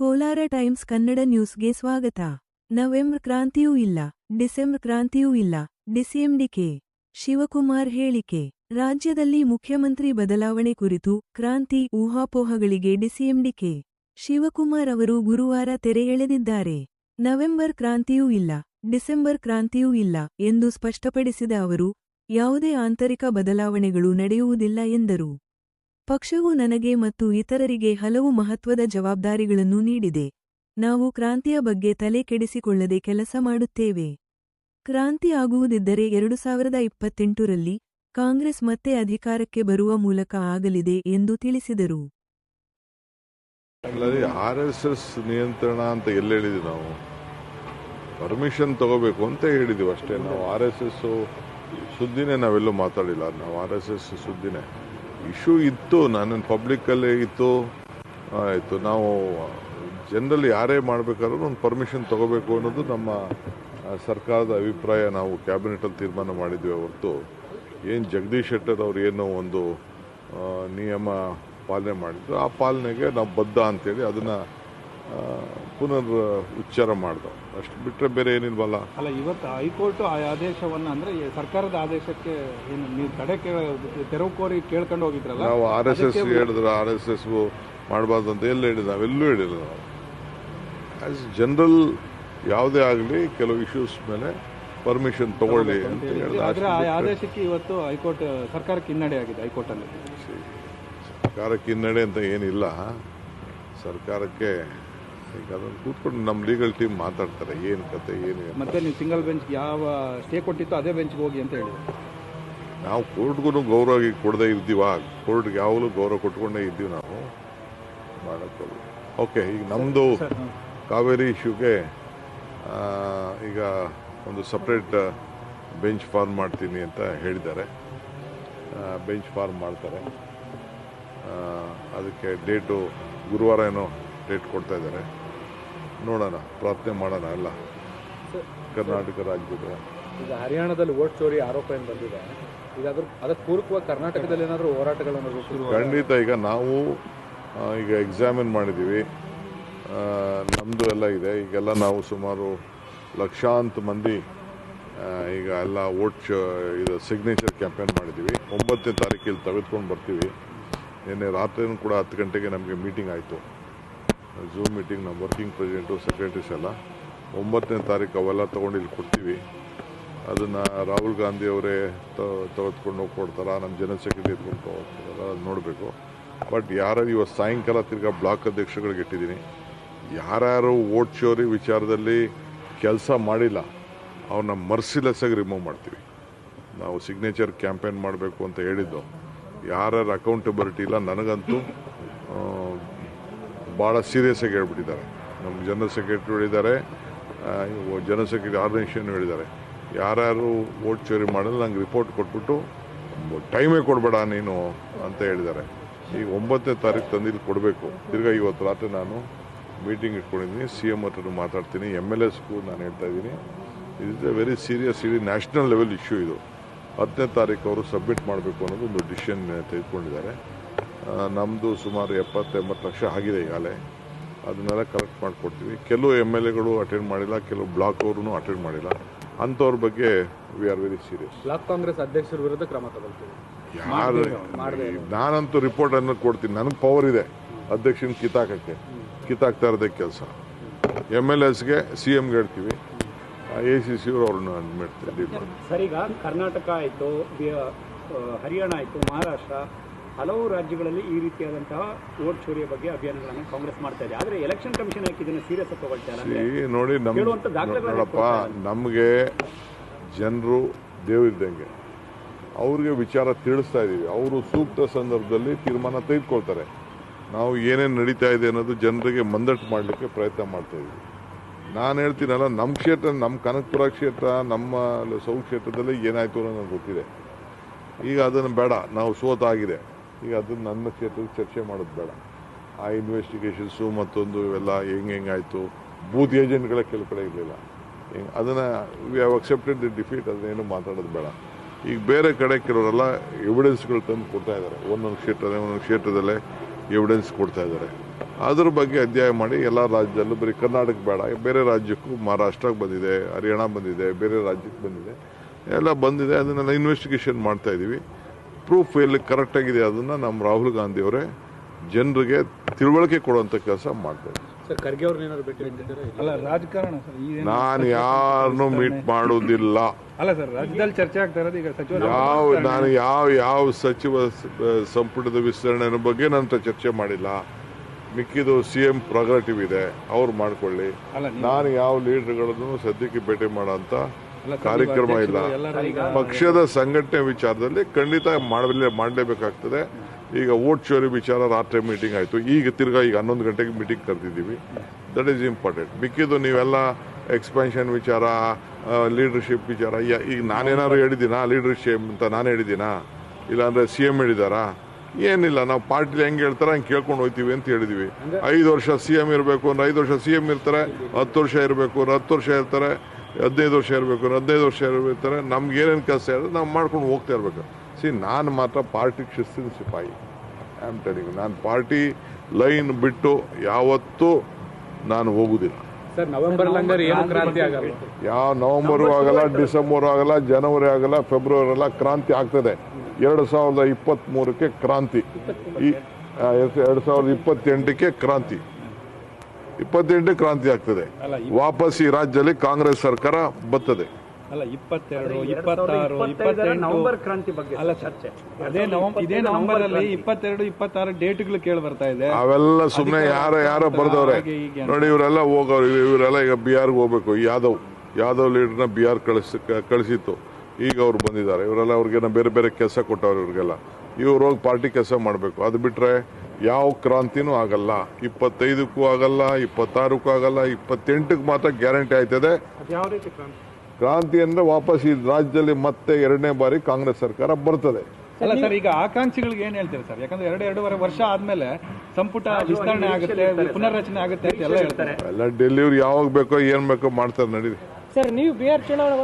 Kolar times Kannada ನ್ಯೂಸ್ಗೆ ಸ್ವಾಗತ. November ಕ್ರಾಂತಿಯೂ ಇಲ್ಲ, ಡಿಸೆಂಬರ್ ಕ್ರಾಂತಿಯೂ ಇಲ್ಲ, ಡಿಸಿಎಂಡಿಕೆ. ಶಿವಕುಮಾರ್ ಹೇಳಿಕೆ, ರಾಜ್ಯದಲ್ಲಿ ಮುಖ್ಯಮಂತ್ರಿ ಬದಲಾವಣೆ ಕುರಿತು ಕ್ರಾಂತಿ ಊಹಾಪೋಹಗಳಿಗೆ ಡಿಸಿಎಂಡಿಕೆ. ಶಿವಕುಮಾರ್ ಅವರು ಗುರುವಾರ ತೆರೆ ಎಳೆದಿದ್ದಾರೆ ನವೆಂಬರ್ ಕ್ರಾಂತಿಯೂ ಇಲ್ಲ, ಡಿಸೆಂಬರ್ ಕ್ರಾಂತಿಯೂ ಇಲ್ಲ ಎಂದು ಸ್ಪಷ್ಟಪಡಿಸಿದ ಅವರು, ಯಾವುದೇ ಆಂತರಿಕ ಬದಲಾವಣೆಗಳು ನಡೆಯುವುದಿಲ್ಲ ಎಂದರು. ಪಕ್ಷವು ನನಗೆ ಮತ್ತು ಇತರರಿಗೆ ಹಲವು ಮಹತ್ವದ ಜವಾಬ್ದಾರಿಗಳನ್ನು ನೀಡಿದೆ. ನಾವು ಕ್ರಾಂತಿಯ ಬಗ್ಗೆ ತಲೆ ಕೆಡಿಸಿಕೊಳ್ಳದೆ ಕೆಲಸ ಮಾಡುತ್ತೇವೆ. ಕ್ರಾಂತಿ ಆಗುವುದಿದ್ದರೆ ಎರಡು ಸಾವಿರದ ಇಪ್ಪತ್ತೆಂಟರಲ್ಲಿ ಕಾಂಗ್ರೆಸ್ ಮತ್ತೆ ಅಧಿಕಾರಕ್ಕೆ ಬರುವ ಮೂಲಕ ಆಗಲಿದೆ ಎಂದು ತಿಳಿಸಿದರು. ಆರ್ ಎಸ್ ಎಸ್ ನಿಯಂತ್ರಣ ಅಂತ ಎಲ್ಲಿ ಹೇಳಿದ್ವಿ ನಾವು? ಪರ್ಮಿಷನ್ ತಗೋಬೇಕು ಅಂತ ಹೇಳಿದೀವಿ ಅಷ್ಟೇ. ನಾವು ಆರ್ ಎಸ್ ಎಸ್ ಸುದ್ದಿನೇ ನಾವೆಲ್ಲೂ ಮಾತಾಡಿಲ್ಲ. ನಾವು ಆರ್ ಎಸ್ ಎಸ್ ಸುದ್ದಿನೇ. ಇಶ್ಯೂ ಇತ್ತು, ನಾನು ಪಬ್ಲಿಕಲ್ಲೇ ಇತ್ತು. ಆಯಿತು, ನಾವು ಜನರಲ್ಲಿ ಯಾರೇ ಮಾಡಬೇಕಾದ್ರೂ ಒಂದು ಪರ್ಮಿಷನ್ ತಗೋಬೇಕು ಅನ್ನೋದು ನಮ್ಮ ಸರ್ಕಾರದ ಅಭಿಪ್ರಾಯ ನಾವು ಕ್ಯಾಬಿನೆಟಲ್ಲಿ ತೀರ್ಮಾನ ಮಾಡಿದ್ವಿ ಹೊರತು. ಏನು ಜಗದೀಶ್ ಶೆಟ್ಟರ್ ಅವ್ರು ಏನೋ ಒಂದು ನಿಯಮ ಪಾಲನೆ ಮಾಡಿದ್ರು, ಆ ಪಾಲನೆಗೆ ನಾವು ಬದ್ಧ ಅಂತೇಳಿ ಅದನ್ನು ಪುನರ್ ಉಚ್ಚಾರ ಮಾಡಿದವು. ಅಷ್ಟು ಬಿಟ್ಟರೆ ಬೇರೆ ಏನಿಲ್ವಲ್ಲ? ಅಲ್ಲ ಇವತ್ತು ಹೈಕೋರ್ಟ್ ಆ ಆದೇಶವನ್ನ ಅಂದ್ರೆ ಸರ್ಕಾರದ ಆದೇಶಕ್ಕೆ ಏನು ನೀವು ತಡೆ ಕೇಳಿ ತೆರವು ಕೋರಿ ಕೇಳ್ಕೊಂಡು ಹೋಗಿದ್ರಲ್ಲ? ನಾವು ಆರ್ ಎಸ್ ಎಸ್ ಹೇಳಿದ್ರೆ ಆರ್ ಎಸ್ ಎಸ್ ಮಾಡಬಾರ್ದು ಅಂತ ಎಲ್ಲ ಹೇಳಿದ ಅವೆಲ್ಲೂ ಹೇಳಿಲ್ಲ ನಾವು. ಆ್ಯಸ್ ಜನರಲ್ ಯಾವುದೇ ಆಗಲಿ ಕೆಲವು ಇಶ್ಯೂಸ್ ಮೇಲೆ ಪರ್ಮಿಷನ್ ತಗೊಳ್ಳಿ ಅಂತ ಹೇಳಿದ. ಆದರೆ ಆ ಆದೇಶಕ್ಕೆ ಇವತ್ತು ಹೈಕೋರ್ಟ್ ಸರ್ಕಾರಕ್ಕೆ ಹಿನ್ನಡೆ ಆಗಿದೆ ಹೈಕೋರ್ಟಲ್ಲಿ. ಸರ್ಕಾರಕ್ಕೆ ಹಿನ್ನಡೆ ಅಂತ ಏನಿಲ್ಲ. ಸರ್ಕಾರಕ್ಕೆ ಈಗ ಅದನ್ನು ಕೂತ್ಕೊಂಡು ನಮ್ಮ ಲೀಗಲ್ ಟೀಮ್ ಮಾತಾಡ್ತಾರೆ ಏನು ಕತೆ ಏನು. ಮತ್ತೆ ನೀವು ಸಿಂಗಲ್ ಬೆಂಚ್ ಯಾವ ಸ್ಟೇ ಕೊಟ್ಟಿತ್ತು ಅದೇ ಬೆಂಚ್ಗೆ ಹೋಗಿ ಅಂತ ಹೇಳಿ ನಾವು ಕೋರ್ಟ್ಗೂ ಗೌರವ ಕೊಡದೇ ಇದ್ದೀವ? ಕೋರ್ಟ್ಗೆ ಯಾವಾಗಲೂ ಗೌರವ ಕೊಟ್ಕೊಂಡೇ ಇದ್ದೀವಿ ನಾವು. ಮಾಡೋಕ್ಕೆ ಓಕೆ ಈಗ ನಮ್ಮದು ಕಾವೇರಿ ಇಶ್ಯೂಗೆ ಈಗ ಒಂದು ಸಪ್ರೇಟ್ ಬೆಂಚ್ ಫಾರ್ಮ್ ಮಾಡ್ತೀನಿ ಅಂತ ಹೇಳಿದ್ದಾರೆ. ಬೆಂಚ್ ಫಾರ್ಮ್ ಮಾಡ್ತಾರೆ. ಅದಕ್ಕೆ ಡೇಟು ಗುರುವಾರ ಏನೋ ಡೇಟ್ ಕೊಡ್ತಾ ಇದ್ದಾರೆ. ನೋಡೋಣ ಪ್ರಾರ್ಥನೆ ಮಾಡೋಣ ಎಲ್ಲ. ಕರ್ನಾಟಕ ರಾಜ್ಯದ. ಈಗ ಹರಿಯಾಣದಲ್ಲಿ ವೋಟ್ ಚೋರಿ ಆರೋಪ ಏನು ಬಂದಿದೆ. ಈಗ ಅದ್ರ ಅದಕ್ಕೆ ಪೂರಕವಾಗಿ ಕರ್ನಾಟಕದಲ್ಲಿ ಏನಾದರೂ ಹೋರಾಟಗಳನ್ನು ಖಂಡಿತ ಈಗ ನಾವು ಈಗ ಎಕ್ಸಾಮಿನ್ ಮಾಡಿದ್ದೀವಿ. ನಮ್ಮದು ಎಲ್ಲ ಇದೆ. ಈಗೆಲ್ಲ ನಾವು ಸುಮಾರು ಲಕ್ಷಾಂತ ಮಂದಿ ಈಗ ಎಲ್ಲ ವೋಟ್ ಇದು ಸಿಗ್ನೇಚರ್ ಕ್ಯಾಂಪೇನ್ ಮಾಡಿದ್ದೀವಿ. ಒಂಬತ್ತನೇ ತಾರೀಕಿಲ್ಲಿ ತೆಗೆದುಕೊಂಡು ಬರ್ತೀವಿ. ನಿನ್ನೆ ರಾತ್ರಿನೂ ಕೂಡ ಹತ್ತು ಗಂಟೆಗೆ ನಮಗೆ ಮೀಟಿಂಗ್ ಆಯಿತು. ಝೂಮ್ ಮೀಟಿಂಗ್ ನಮ್ಮ ವರ್ಕಿಂಗ್ ಪ್ರೆಸಿಡೆಂಟು ಸೆಕ್ರೆಟರೀಸ್ ಎಲ್ಲ ಒಂಬತ್ತನೇ ತಾರೀಕು ಅವೆಲ್ಲ ತೊಗೊಂಡು ಇಲ್ಲಿ ಕೊಡ್ತೀವಿ. ಅದನ್ನು ರಾಹುಲ್ ಗಾಂಧಿ ಅವರೇ ತೆಗೆದುಕೊಂಡು ಹೋಗಿ ಕೊಡ್ತಾರಾ ನಮ್ಮ ಜನರಲ್ ಸೆಕ್ರೆಟರಿ ಎತ್ಕೊಂಡು ಹೋಗ್ತಾರ ಅದು ನೋಡಬೇಕು. ಬಟ್ ಯಾರು ಇವತ್ತು ಸಾಯಂಕಾಲ ತಿರ್ಗಾ ಬ್ಲಾಕ್ ಅಧ್ಯಕ್ಷಗಳಿಗೆ ಇಟ್ಟಿದ್ದೀನಿ. ಯಾರ್ಯಾರು ಓಟ್ ಚೋರಿ ವಿಚಾರದಲ್ಲಿ ಕೆಲಸ ಮಾಡಿಲ್ಲ ಅವ್ರನ್ನ ಮರ್ಸಿಲೆಸ್ ಆಗಿ ರಿಮೂವ್ ಮಾಡ್ತೀವಿ. ನಾವು ಸಿಗ್ನೇಚರ್ ಕ್ಯಾಂಪೇನ್ ಮಾಡಬೇಕು ಅಂತ ಹೇಳಿದ್ದು, ಯಾರ್ಯಾರು ಅಕೌಂಟಬಿಲಿಟಿ ಇಲ್ಲ ನನಗಂತೂ. ಭಾಳ ಸೀರಿಯಸ್ ಆಗಿ ಹೇಳ್ಬಿಟ್ಟಿದ್ದಾರೆ. ನಮ್ಮ ಜನರಲ್ ಸೆಕ್ರೆಟರಿ ಹೇಳಿದ್ದಾರೆ ಜನರಲ್ ಸೆಕ್ರೆಟರಿ ಆರ್ಗನೈಸೇಷನ್ ಹೇಳಿದ್ದಾರೆ. ಯಾರ್ಯಾರು ವೋಟ್ ಚೋರಿ ಮಾಡಿದ್ರೆ ನಂಗೆ ರಿಪೋರ್ಟ್ ಕೊಟ್ಬಿಟ್ಟು ಟೈಮೇ ಕೊಡಬೇಡ ನೀನು ಅಂತ ಹೇಳಿದ್ದಾರೆ. ಈಗ ಒಂಬತ್ತನೇ ತಾರೀಕು ತಂದು ಕೊಡಬೇಕು. ತಿರ್ಗಾ ಇವತ್ತು ರಾತ್ರಿ ನಾನು ಮೀಟಿಂಗ್ ಇಟ್ಕೊಂಡಿದ್ದೀನಿ ಸಿ ಎಂ ಹತ್ರ ಮಾತಾಡ್ತೀನಿ ಎಂ ಎಲ್ ಎಸ್ಗೂ ನಾನು ಹೇಳ್ತಾ ಇದ್ದೀನಿ. ಇಸ್ ಎ ವೆರಿ ಸೀರಿಯಸ್ ಇಡೀ ನ್ಯಾಷನಲ್ ಲೆವೆಲ್ ಇಶ್ಯೂ ಇದು. ಹತ್ತನೇ ತಾರೀಕು ಅವರು ಸಬ್ಮಿಟ್ ಮಾಡಬೇಕು ಅನ್ನೋದು ಒಂದು ಡಿಸಿಷನ್ ತೆಗೆದುಕೊಂಡಿದ್ದಾರೆ. ನಮ್ಮದು ಸುಮಾರು ಎಪ್ಪತ್ತು ಎಂಬತ್ತು ಲಕ್ಷ ಆಗಿದೆ ಈಗಾಗಲೇ. ಅದನ್ನೆಲ್ಲ ಕಲೆಕ್ಟ್ ಮಾಡಿಕೊಡ್ತೀವಿ. ಕೆಲವು ಎಂ ಎಲ್ ಎಗಳು ಅಟೆಂಡ್ ಮಾಡಿಲ್ಲ ಕೆಲವು ಬ್ಲಾಕ್ ಅವರು ಅಟೆಂಡ್ ಮಾಡಿಲ್ಲ. ಅಂಥವ್ರ ಬಗ್ಗೆ we are very serious block Congress ಅಧ್ಯಕ್ಷರ ವಿರುದ್ಧ ಕ್ರಮ ತಗೊಳ್ತೀವಿ. ಯಾರು ನಾನಂತೂ ರಿಪೋರ್ಟ್ ಅನ್ನು ಕೊಡ್ತೀನಿ. ನನಗೆ ಪವರ್ ಇದೆ. ಅಧ್ಯಕ್ಷನ ಕಿತ್ತಾಕಕ್ಕೆ. ಕಿತ್ತಾಕ್ತಾ ಇರೋದೇ ಕೆಲಸ. ಎಂ ಎಲ್ ಎಸ್ಗೆ ಸಿ ಎಮ್ಗೆ ಹೇಳ್ತೀವಿ. ಎ ಸಿ ಸಿ ಅವರು ಅವ್ರನ್ನ ಮಾಡ್ತೀವಿ. ಸರ್ ಈಗ ಕರ್ನಾಟಕ ಆಯಿತು ಹರಿಯಾಣ ಆಯಿತು ಮಹಾರಾಷ್ಟ್ರ ಹಲವು ರಾಜ್ಯಗಳಲ್ಲಿ ಈ ರೀತಿಯಾದಂತಹ ವೋಟ್ ಚೋರಿಯ ಬಗ್ಗೆ ಅಭಿಯಾನಗಳನ್ನು ಕಾಂಗ್ರೆಸ್ ಮಾಡ್ತಾ ಇದೆ. ಆದರೆ ಎಲೆಕ್ಷನ್ ಕಮಿಷನ್ ಯಾಕೆ ಇದನ್ನು ಸೀರಿಯಸ್ ಆಗಿ ತಗೊಳ್ತಾ ಇಲ್ಲ ನೋಡಿ ನೋಡಪ್ಪ ನಮಗೆ ಜನರು ದೇವರಿದ್ದಂಗೆ ಅವ್ರಿಗೆ ವಿಚಾರ ತಿಳಿಸ್ತಾ ಇದ್ದೀವಿ ಅವರು ಸೂಕ್ತ ಸಂದರ್ಭದಲ್ಲಿ ತೀರ್ಮಾನ ತೆಗೆದುಕೊಳ್ತಾರೆ. ನಾವು ಏನೇನು ನಡೀತಾ ಇದೆ ಅನ್ನೋದು ಜನರಿಗೆ ಮಂದಟ್ಟು ಮಾಡಲಿಕ್ಕೆ ಪ್ರಯತ್ನ ಮಾಡ್ತಾ ಇದ್ದೀವಿ ನಾನು ಹೇಳ್ತೀನಲ್ಲ ನಮ್ಮ ಕ್ಷೇತ್ರ ನಮ್ಮ ಕನಕಪುರ ಕ್ಷೇತ್ರ ನಮ್ಮ ಸೌ ಕ್ಷೇತ್ರದಲ್ಲಿ ಏನಾಯಿತು ಅನ್ನೋದು ನನಗೆ ಗೊತ್ತಿದೆ. ಈಗ ಅದನ್ನು ಬೇಡ ನಾವು ಸೋತಾಗಿದೆ. ಈಗ ಅದನ್ನು ನನ್ನ ಕ್ಷೇತ್ರದಲ್ಲಿ ಚರ್ಚೆ ಮಾಡೋದು ಬೇಡ. ಆ ಇನ್ವೆಸ್ಟಿಗೇಷನ್ಸು ಮತ್ತೊಂದು ಇವೆಲ್ಲ ಹೆಂಗೆ ಹೆಂಗಾಯಿತು ಬೂತ್ ಏಜೆಂಟ್ಗಳ ಕೆಲವು ಕಡೆ ಇರಲಿಲ್ಲ. ಅದನ್ನು we have accepted the defeat ಅದನ್ನೇನು ಮಾತಾಡೋದು ಬೇಡ. ಈಗ ಬೇರೆ ಕಡೆ ಕೆಲವರೆಲ್ಲ ಎವಿಡೆನ್ಸ್ಗಳು ತಂದು ಕೊಡ್ತಾ ಇದ್ದಾರೆ ಒಂದೊಂದು ಕ್ಷೇತ್ರದಲ್ಲಿ, ಒಂದೊಂದು ಕ್ಷೇತ್ರದಲ್ಲೇ ಎವಿಡೆನ್ಸ್ ಕೊಡ್ತಾ ಇದ್ದಾರೆ ಅದ್ರ ಬಗ್ಗೆ ಅಧ್ಯಯನ ಮಾಡಿ ಎಲ್ಲ ರಾಜ್ಯದಲ್ಲೂ ಬರೀ ಕರ್ನಾಟಕ ಬೇಡ, ಬೇರೆ ರಾಜ್ಯಕ್ಕೂ ಮಹಾರಾಷ್ಟ್ರಕ್ಕೆ ಬಂದಿದೆ, ಹರಿಯಾಣ ಬಂದಿದೆ, ಬೇರೆ ರಾಜ್ಯಕ್ಕೆ ಬಂದಿದೆ. ಎಲ್ಲ ಬಂದಿದೆ, ಅದನ್ನೆಲ್ಲ ಇನ್ವೆಸ್ಟಿಗೇಷನ್ ಮಾಡ್ತಾ ಇದ್ದೀವಿ ಪ್ರೂಫ್ ಎಲ್ಲಿ ಕರೆಕ್ಟಾಗಿದೆ ಅದನ್ನು ನಮ್ಮ ರಾಹುಲ್ ಗಾಂಧಿ ಅವರೇ ಜನರಿಗೆ ತಿಳುವಳಿಕೆ ಕೊಡುವಂಥ ಕೆಲಸ ಮಾಡ್ತಾರೆ. ಸರ್ ಖರ್ಗೆ ಅವ್ರನ್ನ ಭೇಟಿ ಆಗಿದ್ದೀರಾ ಅಲ್ಲ ರಾಜಕಾರಣ ಸರ್ ಈ ನಾನು ಯಾರನ್ನು ಮೀಟ್ ಮಾಡೋದಿಲ್ಲ ಅಲ್ಲ ಸರ್ ರಾಜ್ಯದಲ್ಲಿ ಚರ್ಚೆ ಆಗ್ತಾ ಈಗ ಸಚಿವ ಯಾವ ನಾನು ಯಾವ ಯಾವ ಸಚಿವ ಸಂಪುಟದ ವಿಸ್ತರಣೆ ಬಗ್ಗೆ ನಾನು ಚರ್ಚೆ ಮಾಡಿಲ್ಲ. ಮಿಕ್ಕಿದು ಸಿ ಎಂ ಪ್ರೊಗ್ರೆಟಿವ್ ಇದೆ. ಅವ್ರು ಮಾಡ್ಕೊಳ್ಳಿ. ಅಲ್ಲ ನಾನು ಯಾವ ಲೀಡರ್ಗಳನ್ನು ಸದ್ಯಕ್ಕೆ ಭೇಟಿ ಮಾಡೋ ಕಾರ್ಯಕ್ರಮ ಇಲ್ಲ. ಪಕ್ಷದ ಸಂಘಟನೆ ವಿಚಾರದಲ್ಲಿ ಖಂಡಿತ ಮಾಡಲೇ ಮಾಡಲೇಬೇಕಾಗ್ತದೆ. ಈಗ ಓಟ್ ಚೋರಿ ವಿಚಾರ ರಾತ್ರಿ ಮೀಟಿಂಗ್ ಆಯಿತು. ಈಗ ತಿರ್ಗಾ ಈಗ ಹನ್ನೊಂದು ಗಂಟೆಗೆ ಮೀಟಿಂಗ್ ಕರೆದಿದ್ದೀವಿ. ದಟ್ ಈಸ್ ಇಂಪಾರ್ಟೆಂಟ್ ಮಿಕ್ಕಿದ್ದು ನೀವೆಲ್ಲ ಎಕ್ಸ್ಪೆನ್ಷನ್ ವಿಚಾರ ಲೀಡರ್ಶಿಪ್ ವಿಚಾರ ಈಗ ನಾನೇನಾದ್ರು ಹೇಳಿದ್ದೀನಾ? ಲೀಡರ್ಶಿಪ್ ಅಂತ ನಾನು ಹೇಳಿದ್ದೀನಾ? ಇಲ್ಲಾಂದ್ರೆ ಸಿ ಎಂ ಹೇಳಿದಾರಾ ಏನಿಲ್ಲ ನಾವು ಪಾರ್ಟಿಲಿ ಹೆಂಗೆ ಹೇಳ್ತಾರೆ ಹಂಗೆ ಕೇಳ್ಕೊಂಡು ಹೋಗ್ತೀವಿ ಅಂತ ಹೇಳಿದ್ವಿ ಐದು ವರ್ಷ ಸಿ ಎಂ ಇರಬೇಕು ಅಂದ್ರೆ ಐದು ವರ್ಷ ಸಿ ಎಂ ಇರ್ತಾರೆ ಹತ್ತು ವರ್ಷ ಇರಬೇಕು ಅಂದ್ರೆ ಹತ್ತು ವರ್ಷ ಇರ್ತಾರೆ. ಹದಿನೈದು ವರ್ಷ ಇರಬೇಕು ಹದಿನೈದು ವರ್ಷ ಇರ್ಬೇಕಾರೆ ನಮ್ಗೆ ಏನೇನು ಕೆಲಸ ಇರೋದು ನಾವು ಮಾಡ್ಕೊಂಡು ಹೋಗ್ತಾ ಇರಬೇಕು. ಸಿ ನಾನು ಮಾತ್ರ ಪಾರ್ಟಿ ಶಿಸ್ತಿನ ಸಿಪಾಯಿ ಐ ಆಮ್ ಟೆಲಿಂಗ್ ನಾನು ಪಾರ್ಟಿ ಲೈನ್ ಬಿಟ್ಟು ಯಾವತ್ತೂ ನಾನು ಹೋಗುದಿಲ್ಲ. ಸರ್ ನವೆಂಬರ್ ಹಂಗಾರೆ ಏನು ಕ್ರಾಂತಿ ಆಗಲ್ಲ. ಯಾವ ನವೆಂಬರು ಆಗಲ್ಲ ಡಿಸೆಂಬರ್ ಆಗಲ್ಲ ಜನವರಿ ಆಗಲ್ಲ ಫೆಬ್ರವರಿ ಆಗಲ್ಲ ಕ್ರಾಂತಿ ಆಗ್ತದೆ. ಎರಡು ಸಾವಿರದ ಇಪ್ಪತ್ತ್ ಮೂರಕ್ಕೆ ಕ್ರಾಂತಿ. ಈ ಎರಡು ಸಾವಿರದ ಇಪ್ಪತ್ತೆಂಟಕ್ಕೆ ಕ್ರಾಂತಿ. ಇಪ್ಪತ್ತೆಂಟು ಕ್ರಾಂತಿ ಆಗ್ತದೆ. ಅಲ್ಲ, ವಾಪಸ್ ಈ ರಾಜ್ಯದಲ್ಲಿ ಕಾಂಗ್ರೆಸ್ ಸರ್ಕಾರ ಬರ್ತದೆ ಅಲ್ಲ ಇಪ್ಪತ್ತೆರಡು ಇಪ್ಪತ್ತಾರು ನವೆಂಬರ್ ಕ್ರಾಂತಿ ಬಗ್ಗೆ ಅಲ್ಲ ಚರ್ಚೆ. ಅದೇ ನವೆಂಬರ್ ಇದೇ ನವೆಂಬರ್ ಅಲ್ಲಿ ಇಪ್ಪತ್ತೆರಡು ಇಪ್ಪತ್ತಾರು ಡೇಟ್ಗಳು ಕೇಳಿ ಬರ್ತಾ ಇದೆ. ಅವೆಲ್ಲ ಸುಮ್ಮನೆ ಯಾರ ಯಾರ ಬರ್ದವ್ರೆ. ನೋಡಿ ಇವರೆಲ್ಲ ಹೋಗೋರು ಇವ್- ಇವರೆಲ್ಲ ಈಗ ಬಿಹಾರ್ಗೆ ಹೋಗ್ಬೇಕು. ಯಾದವ್ ಯಾದವ್ ಲೀಡರ್ನ ಬಿಹಾರ್ ಕಳಿಸ್ ಕಳಿಸಿತ್ತು. ಈಗ ಅವ್ರು ಬಂದಿದ್ದಾರೆ. ಇವರೆಲ್ಲ ಅವ್ರಿಗೆ ಬೇರೆ ಬೇರೆ ಕೆಲಸ ಕೊಟ್ಟವ್ರು ಇವ್ರಿಗೆಲ್ಲ. ಇವ್ರು ಹೋಗಿ ಪಾರ್ಟಿ ಕೆಲಸ ಮಾಡಬೇಕು. ಅದು ಬಿಟ್ರೆ ಯಾವ ಕ್ರಾಂತಿನೂ ಆಗಲ್ಲ. ಇಪ್ಪತ್ತೈದಕ್ಕೂ ಆಗಲ್ಲ ಇಪ್ಪತ್ತಾರಕ್ಕೂ ಆಗಲ್ಲ ಇಪ್ಪತ್ತೆಂಟಕ್ಕೆ ಮಾತ್ರ ಗ್ಯಾರಂಟಿ ಆಯ್ತದೆ. ಅದು ಯಾವ ರೀತಿ ಕ್ರಾಂತಿ? ಕ್ರಾಂತಿ ಅಂದ್ರೆ ವಾಪಸ್ ಈ ರಾಜ್ಯದಲ್ಲಿ ಮತ್ತೆ ಎರಡನೇ ಬಾರಿ ಕಾಂಗ್ರೆಸ್ ಸರ್ಕಾರ ಬರ್ತದೆ. ಅಲ್ಲ ಸರ್ ಈಗ ಆಕಾಂಕ್ಷಿಗಳಿಗೆ ಏನ್ ಹೇಳ್ತೀರಾ ಸರ್? ಯಾಕಂದ್ರೆ ಎರಡು ಎರಡೂವರೆ ವರ್ಷ ಆದ್ಮೇಲೆ ಸಂಪುಟ ವಿಸ್ತರಣೆ ಆಗುತ್ತೆ ಪುನರ್ರಚನೆ ಆಗುತ್ತೆ ಅಂತ ಎಲ್ಲ ಹೇಳ್ತಾರೆ. ಎಲ್ಲ ಡೆಲಿವರಿ ಯಾವಾಗ ಬೇಕೋ ಏನ್ ಬೇಕೋ ಮಾಡ್ತಾರೆ ನಡೀರಿ. ಸರ್ ನೀವು ಬಿಹಾರ್ ಚುನಾವಣೆ